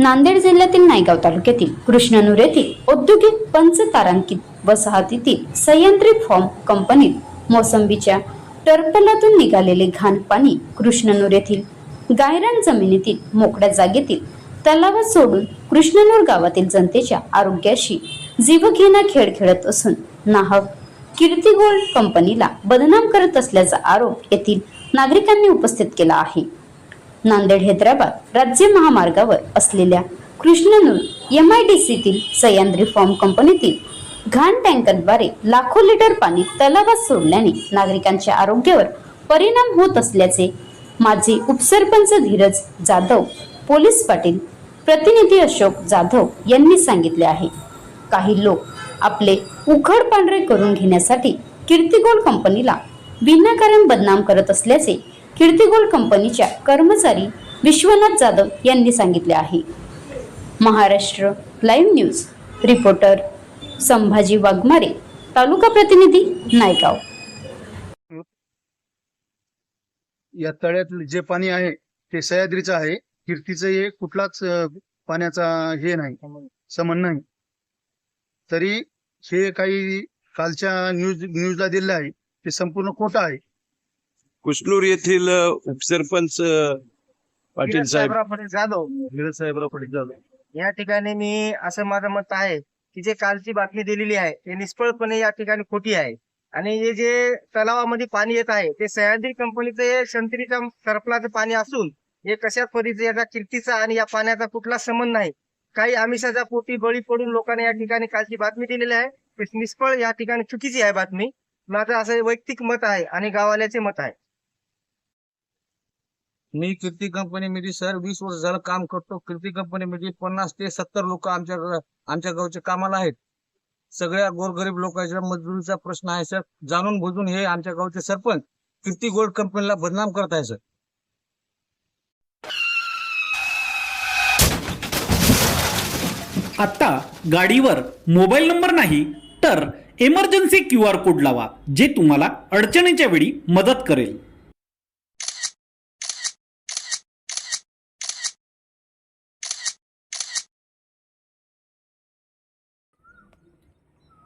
नांदेड जिल्ह्यातील नायगाव तालुक्यातील कृष्णनूर येथील औद्योगिक पंचतारांकित वसाहतीतील सह्याद्री फॉर्म कंपनीत मोसंबीच्या टर्पलातून निघालेले घाण पाणी कृष्णनूर येथील गायरान जमिनीतील मोकळ्या जागेतील तलावात सोडून कृष्णनूर गावातील जनतेच्या आरोग्याशी जीवघेणा खेळ खेळत असून नाहक कीर्ती गोल्ड कंपनीला बदनाम करत असल्याचा आरोप येथील नागरिकांनी उपस्थित केला आहे. नांदेड हैदराबाद राज्य महामार्गावर असलेल्या कृष्णनूर एम आय डी सीतील सह्याद्री फॉर्म कंपनीतील घाण टँकरद्वारे लाखो लिटर पाणी तलावात सोडल्याने नागरिकांच्या आरोग्यावर परिणाम होत असल्याचे माजी उपसरपंच धीरज जाधव पोलीस पाटील प्रतिनिधी अशोक जाधव यांनी सांगितले आहे. काही लोक आपले उघड पांढरे करून घेण्यासाठी कीर्तिगोल्ड कंपनीला विनाकारण बदनाम करत असल्याचे कीर्तिगोल्ड कंपनीच्या कर्मचारी विश्वनाथ जाधव यांनी सांगितले आहे. Maharashtra live news reporter Sambhaji Waghmare तालुका प्रतिनिधी नायगाव. या तळ्यातलं जे पाणी आहे ते सह्याद्रीचं आहे. कीर्तीचं हे कुठलाच पाण्याचा हे नाही समन नाही. तरी हे काही कालच्या न्यूज न्यूजला दिलेलं आहे ते संपूर्ण खोटं आहे. कुसनूर येथील उपसरपंच पाटील साहेब साहेबराव जाधव. साहेबराव पाटील जाधव. या ठिकाणी मी असं माझं मत आहे की जे कालची बातमी दिलेली आहे ते निष्फळपणे या ठिकाणी खोटी आहे. आणि हे जे तलावामध्ये पाणी येत आहे ते सह्याद्री कंपनीचं हे शंतरीच्या सरपलाचं पाणी असून हे कशा परीचं याचा कीर्तीचा आणि या पाण्याचा कुठला संबंध नाही. काही आमिषाच्या पोटी बळी पडून लोकांनी या ठिकाणी कालची बातमी दिलेली आहे. ते निष्फळ या ठिकाणी चुकीची आहे बातमी. माझं असं वैयक्तिक मत आहे आणि गावाल्याचे मत आहे. मी कीर्ती कंपनीमध्ये सर वीस वर्ष झालं काम करतो. कीर्ती कंपनीमध्ये पन्नास ते सत्तर लोक आमच्या आमच्या गावचे कामाला आहेत. सगळ्या गोरगरीब लोकांच्या मजुरीचा प्रश्न आहे सर जाणून बुजून हे आमच्या गावचे सरपंच कीर्ती गोल्ड कंपनीला बदनाम करत आहे सर आता गाडीवर मोबाईल नंबर नाही तर इमर्जन्सी क्यू आर कोड लावा जे तुम्हाला अडचणीच्या वेळी मदत करेल.